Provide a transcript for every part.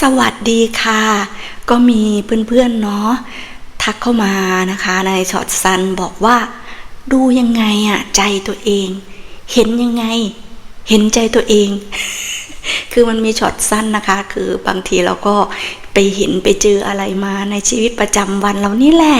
สวัสดีค่ะ ก็มีเพื่อนๆเนาะทักเข้ามานะคะในช็อตซันบอกว่า ดูยังไงอะใจตัวเอง เห็นยังไง เห็นใจตัวเอง คือมันมีช็อตสั้นนะคะ คือบางทีเราก็ไปเห็นไปเจออะไรมาในชีวิตประจำวันเรานี่แหละ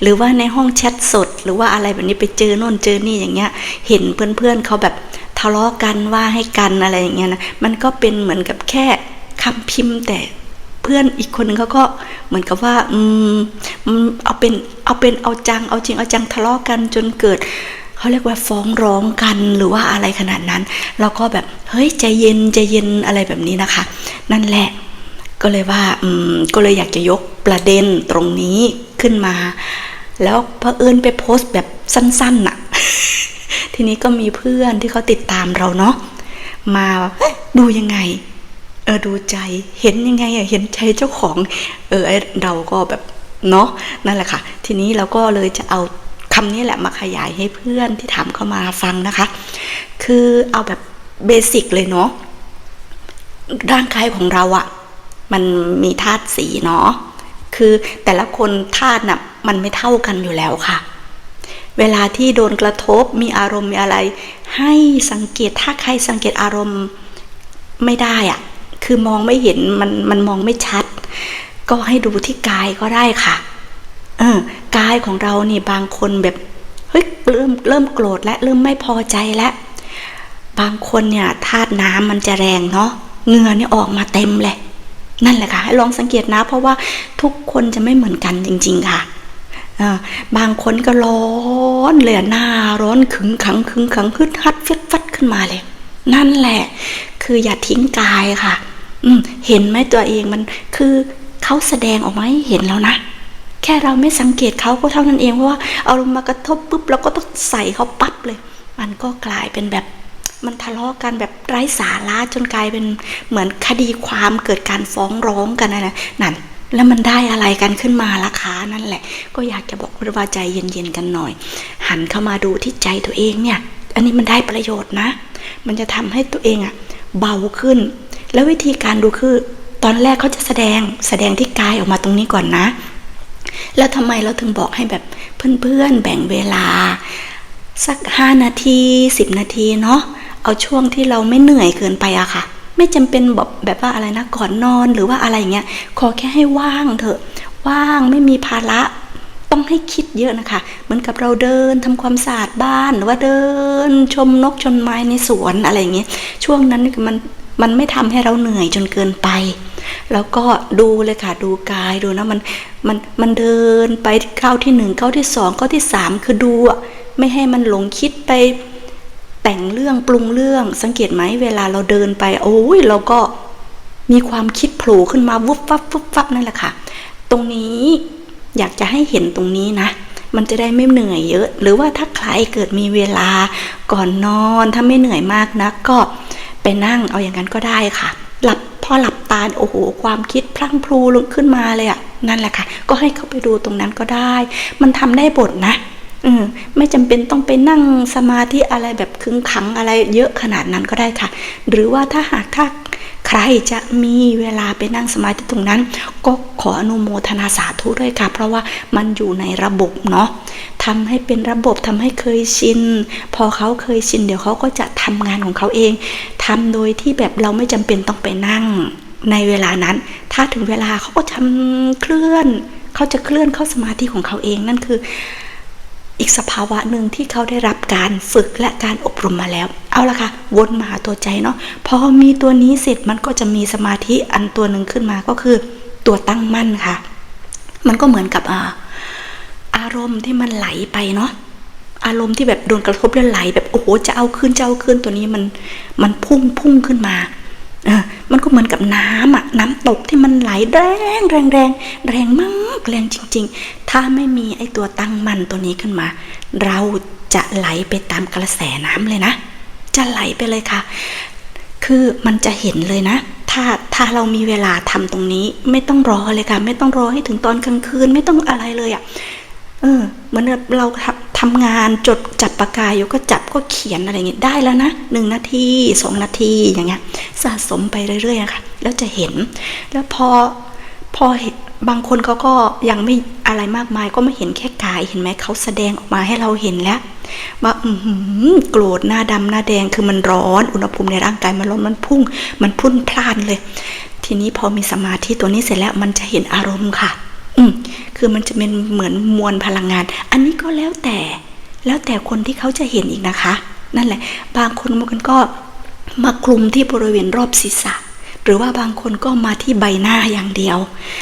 หรือว่าในห้องแชทสด หรือว่าอะไรแบบนี้ไปเจอโน่นเจอนี่อย่างเงี้ย เห็นเพื่อนๆเขาแบบทะเลาะกันว่าให้กันอะไรอย่างเงี้ยนะมันก็เป็นเหมือนกับแค่ คำพิมพ์แต่เพื่อนอีกคนนึงเขาก็เหมือนกับว่าอืมอืมเอาเป็นเอาเป็นเอาจัง เอาจริงเอาจังทะเลาะกันจนเกิดเขาเรียกว่าฟ้องร้องกันหรือว่าอะไรขนาดนั้น เราก็แบบเฮ้ยใจเย็นใจเย็นอะไรแบบนี้นะคะ นั่นแหละก็เลยว่าอืมก็เลยอยากจะยกประเด็นตรงนี้ขึ้นมา แล้วเผอิญไปโพสต์แบบสั้นๆน่ะ ทีนี้ก็มีเพื่อนที่เขาติดตามเราเนาะมาดูยังไง ออดูใจเห็นยังไงอะเห็นใจเจ้าของ เออไอเราก็แบบเนาะนั่นแหละค่ะ ทีนี้เราก็เลยจะเอาคำนี้แหละมาขยายให้เพื่อนที่ถามเข้ามาฟังนะคะ คือเอาแบบเบสิกเลยเนาะร่างกายของเราอะมันมีธาตุสีเนาะคือแต่ละคนธาตุน่ะมันไม่เท่ากันอยู่แล้วค่ะ เวลาที่โดนกระทบมีอารมณ์มีอะไร ให้สังเกตถ้าใครสังเกตอารมณ์ไม่ได้อะ คือมองไม่เห็นมันมันมองไม่ชัด ก็ให้ดูที่กายก็ได้ค่ะ เออกายของเรานี่บางคนแบบเฮ้ยเริ่มเริ่มโกรธและเริ่มไม่พอใจแล้วบางคนเนี่ยธาตุน้ำมันจะแรงเนาะเหงื่อนี่ออกมาเต็มเลย นั่นแหละค่ะให้ลองสังเกตนะ เพราะว่าทุกคนจะไม่เหมือนกันจริง ๆ ค่ะอ่าบางคนก็ร้อนเลยหน้าร้อนขึงขังขึงขังฮึดฮัดฟิดฟัดขึ้นมาเลย นั่นแหละ คืออย่าทิ้งกายค่ะ อืมเห็นไหมตัวเองมันคือเขาแสดงออกมาให้เห็นแล้วนะ แค่เราไม่สังเกตเขาก็เท่านั้นเองเพราะว่าเอาลงมากระทบปุ๊บเราก็ต้องใส่เขาปั๊บเลย มันก็กลายเป็นแบบมันทะเลาะกันแบบไร้สาระจนกลายเป็นเหมือนคดีความเกิดการฟ้องร้องกันนะนั่นแล้วมันได้อะไรกันขึ้นมาล่ะคะนั่นแหละ ก็อยากจะบอกว่าใจเย็นๆกันหน่อย หันเข้ามาดูที่ใจตัวเองเนี่ย อันนี้มันได้ประโยชน์นะ มันจะทำให้ตัวเองอะเบาขึ้น แล้ววิธีการดูคือตอนแรกเขาจะแสดงแสดงที่กายออกมาตรงนี้ก่อนนะ แล้วทำไมเราถึงบอกให้แบบเพื่อนๆแบ่งเวลา สักห้านาทีสิบนาทีเนาะเอาช่วงที่เราไม่เหนื่อยเกินไปอะค่ะ ไม่จำเป็นแบบแบบว่าอะไรนะก่อนนอนหรือว่าอะไรเงี้ยขอแค่ให้ว่างเถอะ ว่างไม่มีภาระต้องให้คิดเยอะนะคะ เหมือนกับเราเดินทำความสะอาดบ้านหรือว่าเดินชมนกชมไม้ในสวนอะไรอย่างเงี้ยช่วงนั้นมัน มันไม่ทำให้เราเหนื่อยจนเกินไป แล้วก็ดูเลยค่ะดูกายดูนะมันมันมันเดินไปก้าวที่หนึ่งก้าวที่สองก้าวที่สามคือดูอะไม่ให้มันหลงคิดไปแต่งเรื่องปรุงเรื่องสังเกตไหมเวลาเราเดินไป โอ้ยเราก็มีความคิดโผล่ขึ้นมาวุบวับวุบวับนั่นแหละค่ะ ตรงนี้อยากจะให้เห็นตรงนี้นะ มันจะได้ไม่เหนื่อยเยอะ หรือว่าถ้าใครเกิดมีเวลาก่อนนอนถ้าไม่เหนื่อยมากนะก็ ไปนั่งเอาอย่างนั้นก็ได้ค่ะ หลับพอหลับตาโอ้โหความคิดพลั่งพลูลงขึ้นมาเลยอะนั่นแหละค่ะ ก็ให้เขาไปดูตรงนั้นก็ได้ มันทำได้บทนะอืมไม่จำเป็นต้องไปนั่งสมาธิอะไรแบบคึงขังอะไรเยอะขนาดนั้นก็ได้ค่ะ หรือว่าถ้าหากถ้าใครจะมีเวลาไปนั่งสมาธิตรงนั้น ก็ขออนุโมทนาสาธุด้วยค่ะ เพราะว่ามันอยู่ในระบบเนาะทำให้เป็นระบบทำให้เคยชิน พอเขาเคยชิน เดี๋ยวเขาก็จะทำงานของเขาเอง ทำโดยที่แบบเราไม่จำเป็นต้องไปนั่งในเวลานั้น ถ้าถึงเวลาเขาก็ทำเคลื่อน เขาจะเคลื่อนเข้าสมาธิของเขาเองนั่นคืออีกสภาวะหนึ่งที่เขาได้รับการฝึกและการอบรมมาแล้ว เอาละค่ะ วนมาหาตัวใจเนาะ พอมีตัวนี้เสร็จมันก็จะมีสมาธิอันตัวหนึ่งขึ้นมาก็คือตัวตั้งมั่นค่ะ มันก็เหมือนกับอาอารมณ์ที่มันไหลไปเนาะ อารมณ์ที่แบบโดนกระทบแล้วไหลแบบโอ้โหจะเอาคืนจะเอาคืนตัวนี้มันมันพุ่งพุ่งขึ้นมาเออมันก็เหมือนกับน้ำอะน้ำตกที่มันไหลแรงแรงแรงแรงมากแรงจริง ๆ ถ้าไม่มีไอตัวตั้งมันตัวนี้ขึ้นมา เราจะไหลไปตามกระแสน้ำเลยนะ จะไหลไปเลยค่ะ คือมันจะเห็นเลยนะ ถ้าถ้าเรามีเวลาทำตรงนี้ ไม่ต้องรอเลยค่ะ ไม่ต้องรอให้ถึงตอนกลางคืนไม่ต้องอะไรเลยอะ่ะเออเหมือนเรา ทำงานจดจับปากกาอยู่ก็จับก็เขียนอะไรเงี้ยได้แล้วนะหนึ่งนาทีสองนาทีอย่างเงี้ยสะสมไปเรื่อยๆค่ะ แล้วจะเห็น แล้วพอพอเห็นบางคนเขาก็ยังไม่อะไรมากมายก็ไม่เห็นแค่กายเห็นไหมเขาแสดงออกมาให้เราเห็นแล้วว่าอืโกรธหน้าดำหน้าแดงคือมันร้อน อุณหภูมิในร่างกายมันร้อนมันพุ่ง มันพุ่นพล่านเลย ทีนี้พอมีสมาธิตัวนี้เสร็จแล้วมันจะเห็นอารมณ์ค่ะ คือมันจะเป็นเหมือนมวลพลังงาน อันนี้ก็แล้วแต่ แล้วแต่คนที่เขาจะเห็นอีกนะคะ นั่นแหละ บางคนบางคนก็มาคลุมที่บริเวณรอบศีรษะ หรือว่าบางคนก็มาที่ใบหน้าอย่างเดียว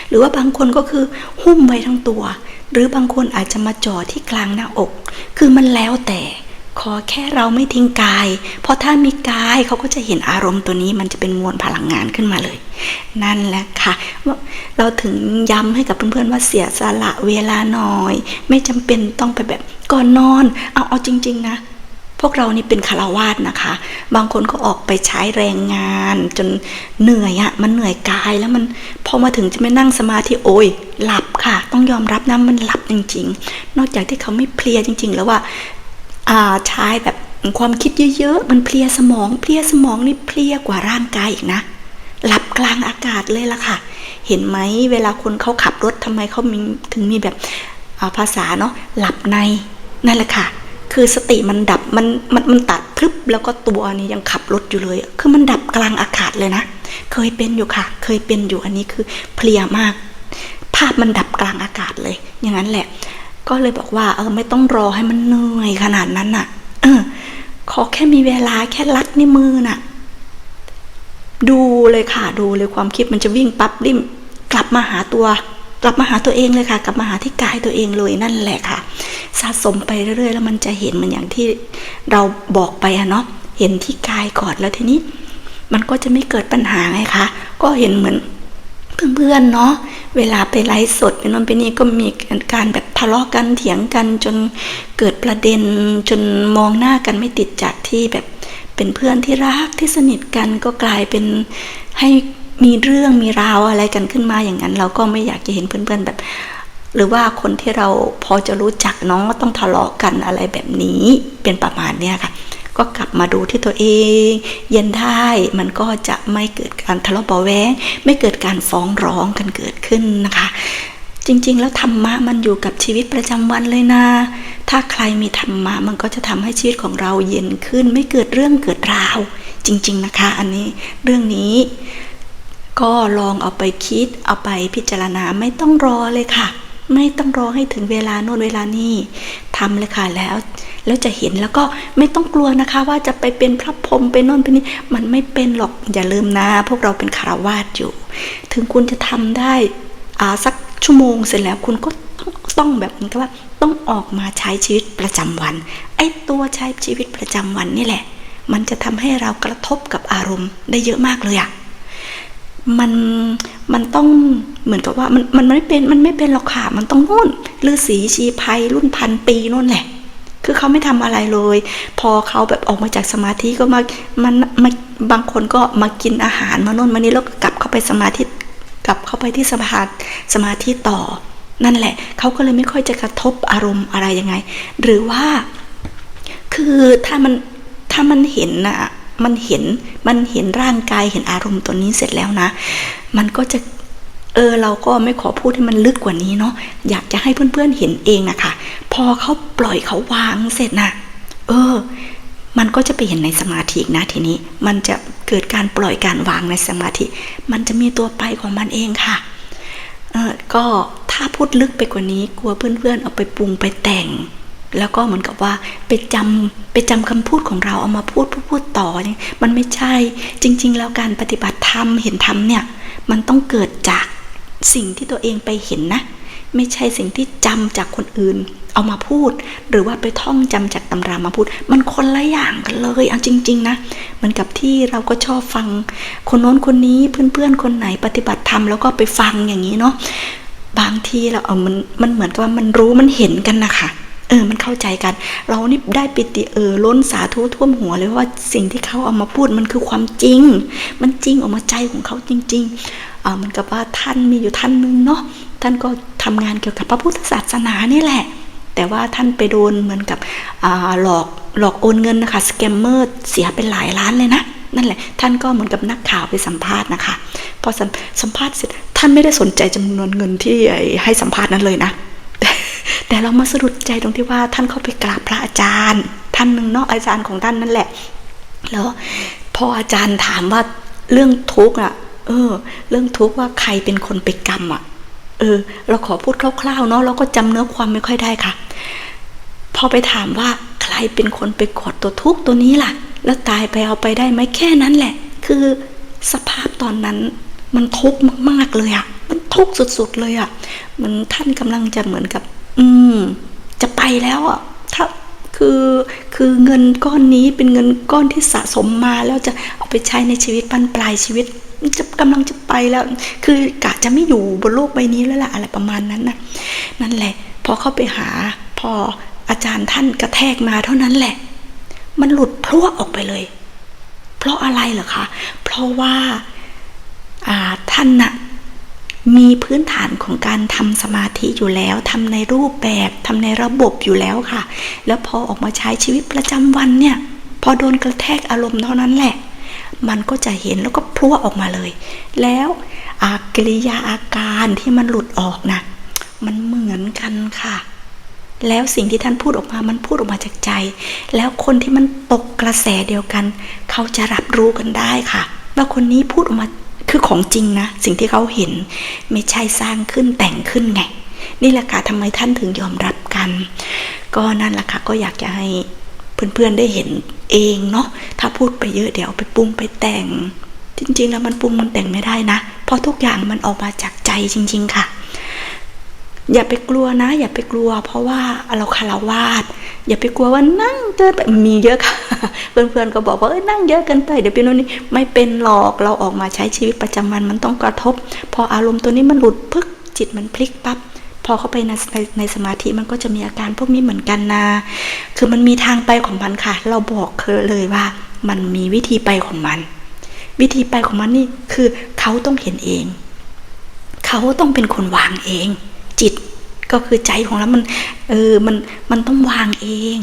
หรือว่าบางคนก็คือหุ้มไว้ทั้งตัว หรือบางคนอาจจะมาจ่อที่กลางหน้าอก คือมันแล้วแต่ ขอแค่เราไม่ทิ้งกาย เพราะถ้ามีกายเขาก็จะเห็นอารมณ์ตัวนี้ มันจะเป็นมวลพลังงานขึ้นมาเลย นั่นแหละค่ะว่าเราถึงย้ำให้กับเพื่อนๆว่าเสียสละเวลาหน่อย ไม่จำเป็นต้องไปแบบก่อนนอน เอาเอาจริง ๆ นะพวกเรานี่เป็นคารวาสนะคะ บางคนก็ออกไปใช้แรงงาน จนเหนื่อยอะมันเหนื่อยกายแล้วมันพอมาถึงจะไม่นั่งสมาธิโอ้ยหลับค่ะ ต้องยอมรับนะมันหลับจริง ๆ นอกจากที่เขาไม่เพลียจริง ๆ แล้วว่า ใช้แบบความคิดเยอะๆ มันเพลียสมอง เพลียสมองนี่เพลียกว่าร่างกายอีกนะ หลับกลางอากาศเลยล่ะค่ะ เห็นไหมเวลาคนเขาขับรถทำไมเขามีถึงมีแบบาภาษาเนาะหลับในนั่นแหละค่ะ คือสติมันดับมันมันมันตัดพรึบแล้วก็ตัวนี้ยังขับรถอยู่เลย คือมันดับกลางอากาศเลยนะ เคยเป็นอยู่ค่ะ เคยเป็นอยู่อันนี้คือเพลียมาก ภาพมันดับกลางอากาศเลย อย่างนั้นแหละ ก็เลยบอกว่าเออไม่ต้องรอให้มันเหนื่อยขนาดนั้นน่ะ เออ ขอแค่มีเวลาแค่ลัดนิ้วมือน่ะ ดูเลยค่ะดูเลยความคิดมันจะวิ่งปั๊บริมกลับมาหาตัว กลับมาหาตัวเองเลยค่ะ กลับมาหาที่กายตัวเองเลยนั่นแหละค่ะ สะสมไปเรื่อยๆ แล้วมันจะเห็นมันอย่างที่เราบอกไปอะเนาะเห็นที่กายก่อนแล้วทีนี้ มันก็จะไม่เกิดปัญหาไงคะก็เห็นเหมือน เพื่อนๆเนาะเวลาไปไลฟ์สดเป็นนนเป็นนี่ก็มีการแบบทะเลาะกันเถียงกันจนเกิดประเด็นจนมองหน้ากันไม่ติดจากที่แบบเป็นเพื่อนที่รักที่สนิทกันก็กลายเป็นให้มีเรื่องมีราวอะไรกันขึ้นมาอย่างนั้น เราก็ไม่อยากจะเห็นเพื่อนๆแบบ หรือว่าคนที่เราพอจะรู้จักน้องก็ต้องทะเลาะกันอะไรแบบนี้เป็นประมาณเนี้ยค่ะ ก็กลับมาดูที่ตัวเอง เย็นได้มันก็จะไม่เกิดการทะเลาะเบาะแว้งไม่เกิดการฟ้องร้องกันเกิดขึ้นนะคะ จริงๆ แล้วธรรมะมันอยู่กับชีวิตประจำวันเลยนะถ้าใครมีธรรมะมันก็จะทำให้ชีวิตของเราเย็นขึ้น ไม่เกิดเรื่องเกิดราว จริง ๆนะคะ อันนี้เรื่องนี้ก็ลองเอาไปคิดเอาไปพิจารณาไม่ต้องรอเลยค่ะ ไม่ต้องรอให้ถึงเวลาโน่นเวลานี้ทำเลยค่ะแล้ว แล้วจะเห็นแล้วก็ไม่ต้องกลัวนะคะ ว่าจะไปเป็นพระพรหมไปโน่นไปนี่มันไม่เป็นหรอกอย่าลืมนะ พวกเราเป็นคารวาสอยู่ ถึงคุณจะทำได้อ่าสักชั่วโมงเสร็จแล้วคุณก็ต้องแบบเหมือนกับว่าต้องออกมาใช้ชีวิตประจำวัน ไอ้ตัวใช้ชีวิตประจำวันนี่แหละ มันจะทำให้เรากระทบกับอารมณ์ได้เยอะมากเลยอะ มันมันต้องเหมือนกับว่ามันมันไม่เป็นมันไม่เป็นหรอกค่ะมันต้องนู่นฤาษีชีภัยรุ่นพันปีนู่นแหละ คือเขาไม่ทำอะไรเลย พอเขาแบบออกมาจากสมาธิก็มามันมาบางคนก็มากินอาหารมาโน่นมานี่แล้วก็กลับเข้าไปสมาธิกลับเข้าไปที่สมาธิสมาธิต่อ นั่นแหละเขาก็เลยไม่ค่อยจะกระทบอารมณ์อะไรยังไง หรือว่า คือถ้ามันถ้ามันเห็นนะ มันเห็นมันเห็นร่างกายเห็นอารมณ์ตัวนี้เสร็จแล้วนะ มันก็จะเออเราก็ไม่ขอพูดให้มันลึกกว่านี้เนาะอยากจะให้เพื่อนๆเห็นเองนะคะพอเขาปล่อยเขาวางเสร็จนะเออ มันก็จะไปเห็นในสมาธิอีกนะทีนี้มันจะเกิดการปล่อยการวางในสมาธิ มันจะมีตัวไปของมันเองค่ะเออก็ถ้าพูดลึกไปกว่านี้กลัวเพื่อนๆเอาไปปรุงไปแต่ง แล้วก็เหมือนกับว่าไปจำไปจำคำพูดของเราเอามาพูดพูดพูดต่อเนี่ยมันไม่ใช่จริง ๆ แล้วการปฏิบัติธรรมเห็นธรรมเนี่ยมันต้องเกิดจากสิ่งที่ตัวเองไปเห็นนะ ไม่ใช่สิ่งที่จำจากคนอื่น เอามาพูด หรือว่าไปท่องจำจากตำรามาพูด มันคนละอย่างกันเลยเอาจริง ๆ นะเหมือนกับที่เราก็ชอบฟัง คนโน้นคนนี้เพื่อนๆคนไหนปฏิบัติธรรมแล้วก็ไปฟังอย่างนี้เนาะบางทีเราเออมันมันเหมือนกับว่ามันรู้มันเห็นกันนะคะ เออ มันเข้าใจกัน เรานี่ได้ปิติเออล้นสาธุท่วมหัวเลยว่าสิ่งที่เขาเอามาพูดมันคือความจริง มันจริงออกมาใจของเขาจริงๆอ่ามันกับว่าท่านมีอยู่ท่านนึงเนาะท่านก็ทำงานเกี่ยวกับพระพุทธศาสนานี่แหละ แต่ว่าท่านไปโดนเหมือนกับอาหลอกหลอกโอนเงินนะคะสแกมเมอร์เสียเป็นหลายล้านเลยนะนั่นแหละ ท่านก็เหมือนกับนักข่าวไปสัมภาษณ์นะคะ พอสัมสัมภาษณ์เสร็จท่านไม่ได้สนใจจำนวนเงินที่ให้สัมภาษณ์นั้นเลยนะ แต่เรามาสะดุดใจตรงที่ว่าท่านเข้าไปกราบพระอาจารย์ ท่านหนึ่งเนาะอาจารย์ของท่านนั่นแหละ แล้วพออาจารย์ถามว่าเรื่องทุกข์อะ เออ เรื่องทุกข์ว่าใครเป็นคนไปกรรมอะ เออ เราขอพูดคร่าวๆเนาะเราก็จำเนื้อความไม่ค่อยได้ค่ะ พอไปถามว่าใครเป็นคนไปกดตัวทุกข์ตัวนี้ล่ะ แล้วตายไปเอาไปได้ไหมแค่นั้นแหละ คือสภาพตอนนั้นมันทุกข์มากๆเลยอะมันทุกข์สุดๆเลยอะมันท่านกำลังจะเหมือนกับ อืม จะไปแล้วอะ ถ้าคือคือเงินก้อนนี้เป็นเงินก้อนที่สะสมมาแล้วจะเอาไปใช้ในชีวิตบั้นปลายชีวิตมันจะกำลังจะไปแล้ว คือกะจะไม่อยู่บนโลกใบนี้แล้วล่ะอะไรประมาณนั้นนะนั่นแหละ พอเข้าไปหา พออาจารย์ท่านกระแทกมาเท่านั้นแหละ มันหลุดพรวดออกไปเลย เพราะอะไรเหรอคะ เพราะว่าอ่าท่านน่ะ มีพื้นฐานของการทำสมาธิอยู่แล้วทำในรูปแบบทำในระบบอยู่แล้วค่ะ แล้วพอออกมาใช้ชีวิตประจำวันเนี่ย พอโดนกระแทกอารมณ์เท่านั้นแหละ มันก็จะเห็นแล้วก็พรวออกมาเลย แล้วอากิริยาอาการที่มันหลุดออกนะมันเหมือนกันค่ะ แล้วสิ่งที่ท่านพูดออกมา มันพูดออกมาจากใจ แล้วคนที่มันตกกระแสเดียวกัน เขาจะรับรู้กันได้ค่ะ ว่าคนนี้พูดออกมา คือของจริงนะ สิ่งที่เขาเห็นไม่ใช่สร้างขึ้นแต่งขึ้นไง นี่แหละค่ะทำไมท่านถึงยอมรับกัน ก็นั่นแหละค่ะก็อยากจะให้เพื่อนๆได้เห็นเองเนาะถ้าพูดไปเยอะเดี๋ยวไปปรุงไปแต่ง จริง ๆ แล้วมันปรุงมันแต่งไม่ได้นะ เพราะทุกอย่างมันออกมาจากใจจริง ๆ ค่ะ อย่าไปกลัวนะ อย่าไปกลัว เพราะว่าเราคารวาสอย่าไปกลัวว่านั่งเดินไปมีเยอะค่ะ เพื่อนๆก็บอกว่าเอ้ยนั่งเยอะเกินไปเดี๋ยวเป็นโน่นนี่ไม่เป็นหรอกเราออกมาใช้ชีวิตประจำวันมันต้องกระทบ พออารมณ์ตัวนี้มันหลุดพึกจิตมันพลิกปั๊บพอเข้าไปในในในสมาธิมันก็จะมีอาการพวกนี้เหมือนกันนะ คือมันมีทางไปของมันค่ะ เราบอกเคยเลยว่ามันมีวิธีไปของมัน วิธีไปของมันนี่คือเขาต้องเห็นเอง เขาต้องเป็นคนวางเอง จิตก็คือใจของเรามัน เออ มัน มันต้องวางเอง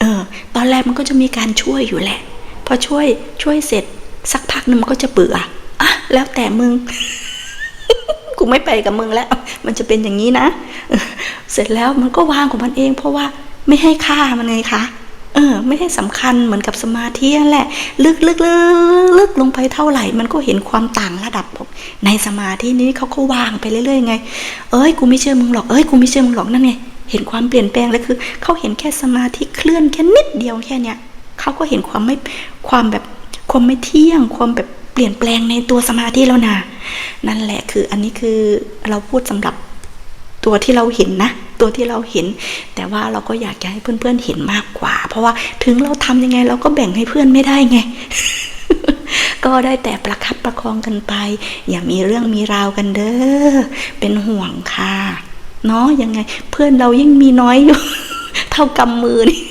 เออ ตอนแรกมันก็จะมีการช่วยอยู่แหละ พอช่วย ช่วยเสร็จ สักพักหนึ่งมันก็จะเบื่อ อะ แล้วแต่มึง กูไม่ไปกับมึงแล้ว มันจะเป็นอย่างนี้นะ เสร็จแล้วมันก็วางของมันเอง เพราะว่าไม่ให้ค่ามันไงคะ เออไม่ให้สำคัญเหมือนกับสมาธินั่นแหละ ลึกลึกลึกลึกลงไปเท่าไหร่ มันก็เห็นความต่างระดับ ในสมาธินี้เขาก็วางไปเรื่อยๆไง เอ้ยกูไม่เชื่อมึงหรอกเอ้ยกูไม่เชื่อมึงหรอกนั่นไงเห็นความเปลี่ยนแปลงแล้วคือเขาเห็นแค่สมาธิเคลื่อนแค่นิดเดียวแค่เนี้ยเขาก็เห็นความไม่ความแบบความไม่เที่ยงความแบบเปลี่ยนแปลงในตัวสมาธิแล้วนะนั่นแหละคืออันนี้คือเราพูดสำหรับ ตัวที่เราเห็นนะ ตัวที่เราเห็น แต่ว่าเราก็อยากจะให้เพื่อนๆเห็นมากกว่า เพราะว่าถึงเราทำยังไงเราก็แบ่งให้เพื่อนไม่ได้ไง ก็ได้แต่ประคับประคองกันไป อย่ามีเรื่องมีราวกันเด้อเป็นห่วงค่ะเนาะยังไง เพื่อนเรายิ่งมีน้อยอยู่ เท่ากำมือนี่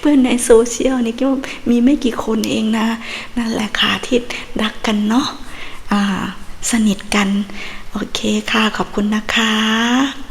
เพื่อนในโซเชียลนี่ก็มีไม่กี่คนเองนะ นั่นแหละค่ะที่รักกันเนาะอ่าสนิทกัน โอเคค่ะ ขอบคุณนะคะ